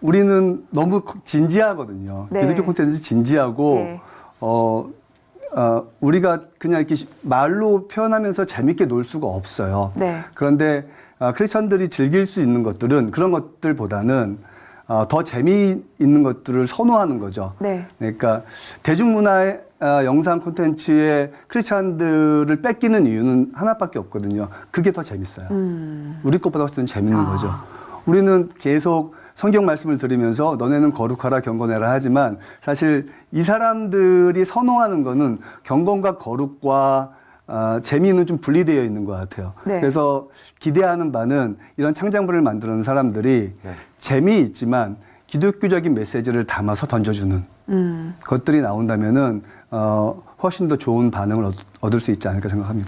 우리는 너무 진지하거든요. 네. 기독교 콘텐츠 진지하고 네. 어, 어, 우리가 그냥 이렇게 시- 말로 표현하면서 재밌게 놀 수가 없어요. 네. 그런데 어, 크리스천들이 즐길 수 있는 것들은 그런 것들보다는 어, 더 재미있는 것들을 선호하는 거죠. 네. 그러니까 대중문화의 아, 영상 콘텐츠에 크리스천들을 뺏기는 이유는 하나밖에 없거든요. 그게 더 재밌어요. 음. 우리 것보다 훨씬 재밌는 아. 거죠. 우리는 계속 성경 말씀을 들으면서 너네는 거룩하라 경건해라 하지만 사실 이 사람들이 선호하는 거는 경건과 거룩과 아, 재미는 좀 분리되어 있는 것 같아요. 네. 그래서 기대하는 바는 이런 창작물을 만드는 사람들이 네. 재미있지만 기독교적인 메시지를 담아서 던져주는 음. 것들이 나온다면은 어, 훨씬 더 좋은 반응을 얻- 얻을 수 있지 않을까 생각합니다.